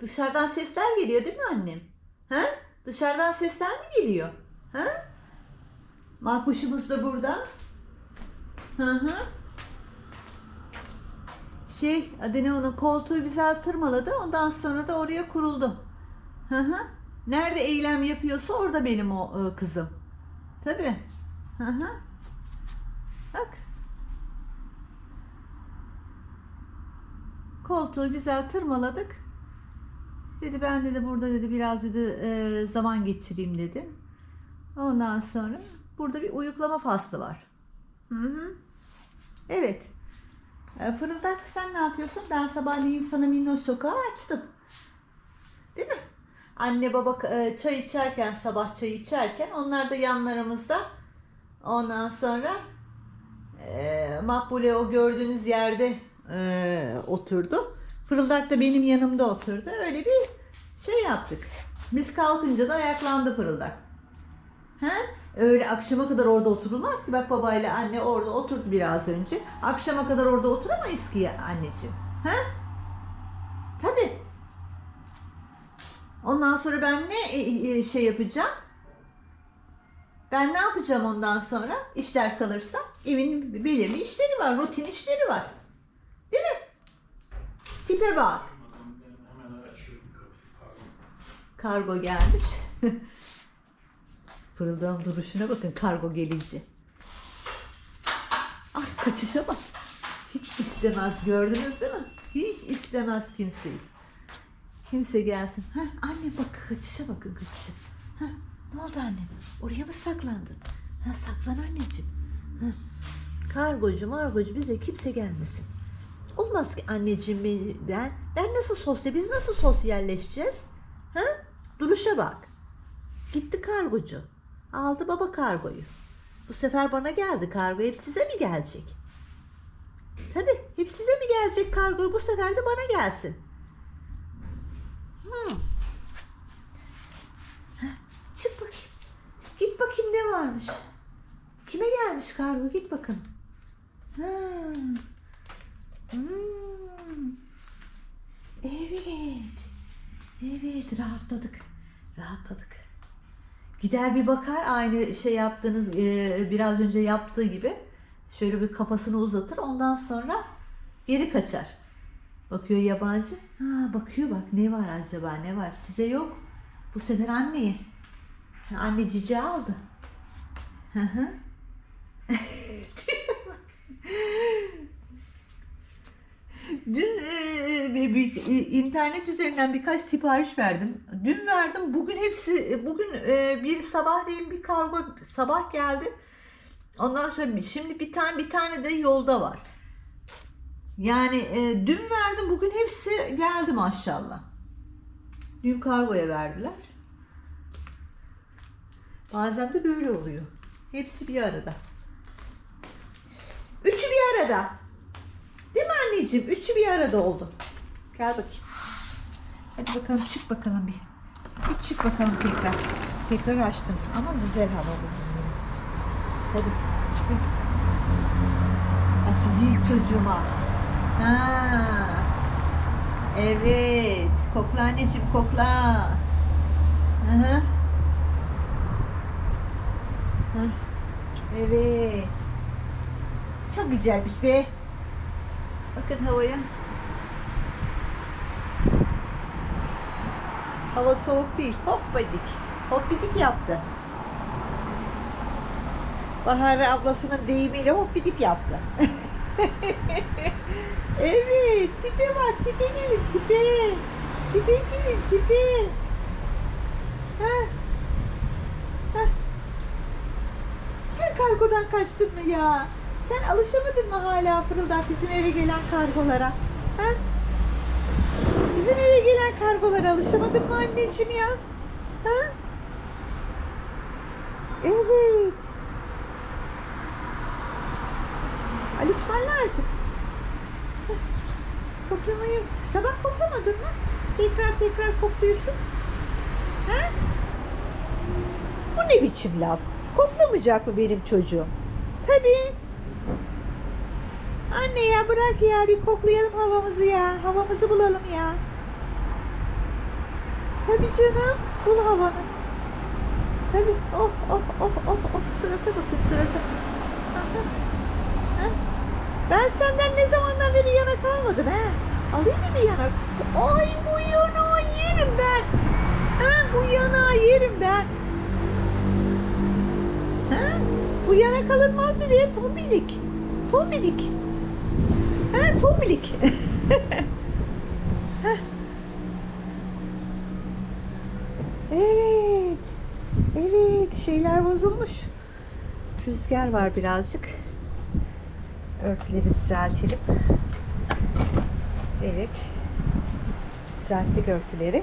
Dışarıdan sesler geliyor değil mi annem? Ha? Dışarıdan sesler mi geliyor? Ha? Makbuşumuz da burada. Hı hı. Şey, adı ne onun koltuğu güzel tırmaladı. Ondan sonra da oraya kuruldu. Hı hı. Nerede eylem yapıyorsa orada benim o e, kızım. Tabii. Hı hı. Bak. Koltuğu güzel tırmaladık. Dedi ben dedi burada dedi biraz dedi e, zaman geçireyim dedi. Ondan sonra burada bir uyuklama faslı var. Hı hı. Evet. E, Fırıldak sen ne yapıyorsun? Ben sabahleyin sana minnoş sokağı açtım. Değil mi? Anne baba e, çay içerken sabah çay içerken onlar da yanlarımızda. Ondan sonra e, Makbule o gördüğünüz yerde e, oturdu. Fırıldak da benim yanımda oturdu. Öyle bir şey yaptık. Biz kalkınca da ayaklandı Fırıldak. He? Öyle akşama kadar orada oturulmaz ki. Bak babayla anne orada oturdu biraz önce. Akşama kadar orada oturamayız ki anneciğim. He? Tabii. Ondan sonra ben ne e, e, şey yapacağım? Ben ne yapacağım ondan sonra? İşler kalırsa evin belirli işleri var, rutin işleri var. Tipe bak. Kargo gelmiş. Fırıldağın duruşuna bakın kargo gelince. Ay kaçışa bak. Hiç istemez gördünüz değil mi? Hiç istemez kimseyi. Kimse gelsin. Ha anne bak kaçışa bakın kaçışa. Ha ne oldu anne? Oraya mı saklandın? Ha saklan anneciğim. Ha. Kargocu margocu bize kimse gelmesin. Olmaz ki anneciğim ben- ben nasıl sosyal biz nasıl sosyalleşeceğiz? Ha? Duruşa bak. Gitti kargocu. Aldı baba kargoyu. Bu sefer bana geldi kargo. Hep size mi gelecek? Tabii. Hep size mi gelecek kargo? Bu sefer de bana gelsin. Hmm. Çık bakayım. Git bakayım ne varmış. Kime gelmiş kargo? Git bakın. Ha. Hmm. Evet. Evet rahatladık. Rahatladık. Gider bir bakar aynı şey yaptığınız e, biraz önce yaptığı gibi. Şöyle bir kafasını uzatır ondan sonra geri kaçar. Bakıyor yabancı. Ha bakıyor bak ne var acaba ne var size yok. Bu sefer anneye. Ha, Anne cici aldı. Hı hı. Dün e, bir, bir- internet üzerinden birkaç sipariş verdim. Dün verdim. Bugün hepsi bugün e, bir sabahleyin bir kargo sabah geldi. Ondan sonra şimdi bir tane bir tane de yolda var. Yani e, dün verdim bugün hepsi geldi maşallah. Dün kargoya verdiler. Bazen de böyle oluyor. Hepsi bir arada. Üçü bir arada. Anneciğim? Üçü bir arada oldu. Gel bakayım. Hadi bakalım çık bakalım bir. Bir çık bakalım tekrar. Tekrar açtım ama güzel hava bugün. Tabii. Çık bir. Açıcıyım çocuğuma. Ha. Evet. Kokla anneciğim kokla. Hı. Hı. Evet. Çok güzelmiş be. Bakın havaya. Hava soğuk değil. Hoppadik. Hoppidik yaptı. Bahar ablasının deyimiyle hoppidik yaptı. evet. Tipe bak. Tipe gelin. Tipe. Tipe gelin. Tipe. Ha. Ha. Sen kargodan kaçtın mı ya? Sen alışamadın mı hala fırıldak bizim eve gelen kargolara? Ha? Bizim eve gelen kargolara alışamadın mı anneciğim ya? Ha? Evet. Alışman lazım. Koklamayı sabah koklamadın mı? Tekrar tekrar kokluyorsun. Ha? Bu ne biçim laf? Koklamayacak mı benim çocuğum? Tabii. Anne ya bırak ya bir koklayalım havamızı ya. Havamızı bulalım ya. Tabii canım. Bul havanı. Tabii. Oh oh oh oh oh. Surata bakın surata. Ben senden ne zamandan beri yanak almadım ha? Alayım mı bir yanak? Ay bu yanağı yerim ben. Ha? Bu yanağı yerim ben. Ha? Bu yanak alınmaz mı be? Tombilik. Tombilik. Ha? Tombilik. Heh. evet. Evet. Şeyler bozulmuş. Rüzgar var birazcık. Örtüleri düzeltelim. Evet. Düzelttik örtüleri.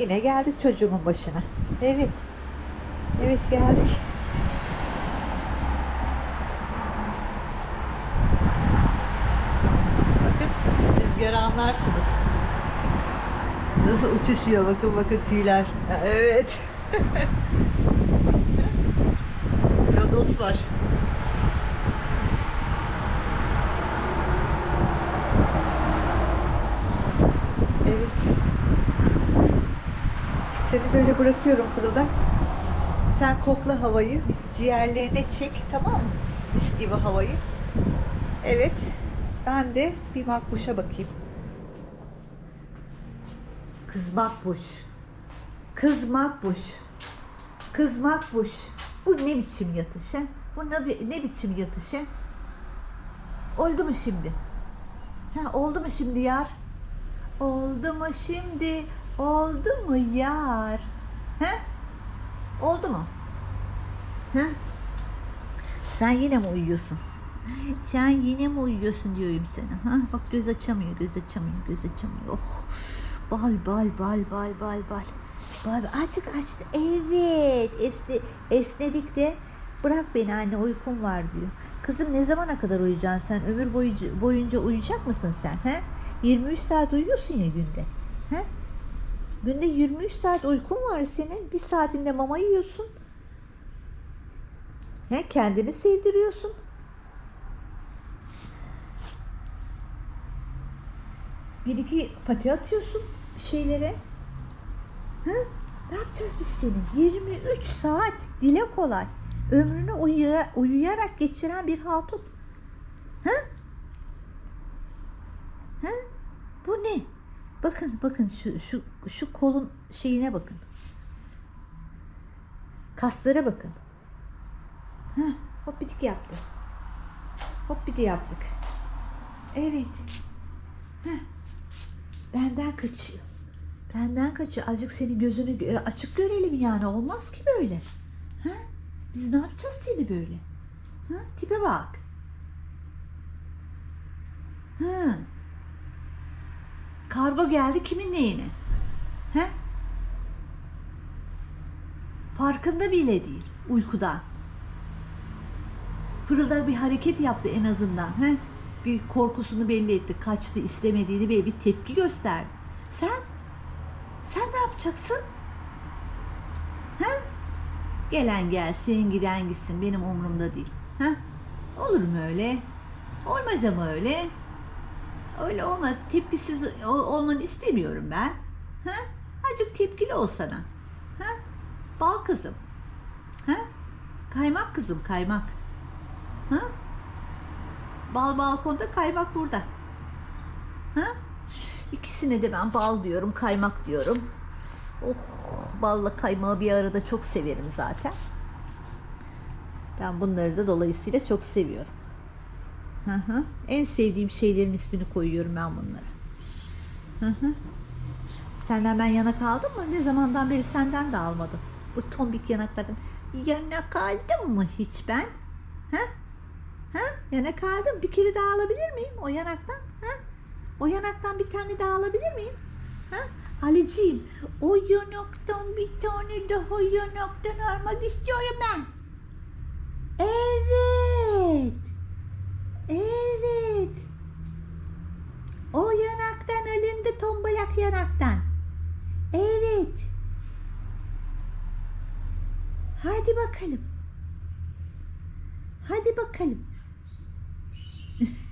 Yine geldik çocuğumun başına. Evet. Evet geldik. Bakın rüzgarı anlarsınız. Nasıl uçuşuyor bakın bakın tüyler. Evet. Lodos var. Evet. Seni böyle bırakıyorum fırıldak. Sen kokla havayı, ciğerlerine çek tamam mı? Mis gibi havayı. Evet. Ben de bir makbuşa bakayım. Kız makbuş. Kız makbuş. Kız makbuş. Bu ne biçim yatış ha? Bu ne, ne biçim yatış ha? Oldu mu şimdi? Ha, oldu mu şimdi yar? Oldu mu şimdi? Oldu mu yar? He? Oldu mu? He? Sen yine mi uyuyorsun? Sen yine mi uyuyorsun diyorum sana. Ha? Bak göz açamıyor, göz açamıyor, göz açamıyor. Oh. Bal bal bal bal bal bal. Bal açık açtı. Evet. Esne, esnedik de bırak beni anne uykum var diyor. Kızım ne zamana kadar uyuyacaksın sen? Ömür boyunca, boyunca uyuyacak mısın sen? He? 23 saat uyuyorsun ya günde. He? Günde 23 saat uykun var senin. Bir saatinde mama yiyorsun. He? Kendini sevdiriyorsun. Bir iki pati atıyorsun şeylere. Ha? Ne yapacağız biz seni? 23 saat dile kolay. Ömrünü uyuya- uyuyarak geçiren bir hatun. Ha? Ha? Bu ne? Bakın bakın şu şu şu kolun şeyine bakın. Kaslara bakın. Ha, hop bitik yaptı. Hop bidi yaptık. Evet. Heh. Benden kaçıyor. Benden kaçıyor. Azıcık senin gözünü gö- açık görelim yani. Olmaz ki böyle. Ha? Biz ne yapacağız seni böyle? Ha? Tipe bak. Ha. Kargo geldi kimin neyine? He? Farkında bile değil uykudan. Fırıldak bir hareket yaptı en azından. He? Bir korkusunu belli etti. Kaçtı, istemediğini belli bir tepki gösterdi. Sen? Sen ne yapacaksın? He? Gelen gelsin, giden gitsin. Benim umurumda değil. He? Olur mu öyle? Olmaz ama öyle. Öyle olmaz. Tepkisiz olmanı istemiyorum ben. Ha? Azıcık tepkili ol sana. Ha? Bal kızım. Ha? Kaymak kızım, kaymak. Ha? Bal balkonda, kaymak burada. Ha? İkisine de ben bal diyorum, kaymak diyorum. Oh, balla kaymağı bir arada çok severim zaten. Ben bunları da dolayısıyla çok seviyorum. Hı hı. En sevdiğim şeylerin ismini koyuyorum ben bunlara. Hı hı. Senden ben yanak aldım mı? Ne zamandan beri senden de almadım. Bu tombik yanaklardan. Yanak aldım mı hiç ben? Ha? Ha? Yanak aldım. Bir kere daha alabilir miyim o yanaktan? Ha? O yanaktan bir tane daha alabilir miyim? Ha? Haliciyim. O yanaktan bir tane daha yanaktan almak istiyorum ben. Evet. Evet. O yanaktan alındı tombalak yanaktan. Evet. Hadi bakalım. Hadi bakalım.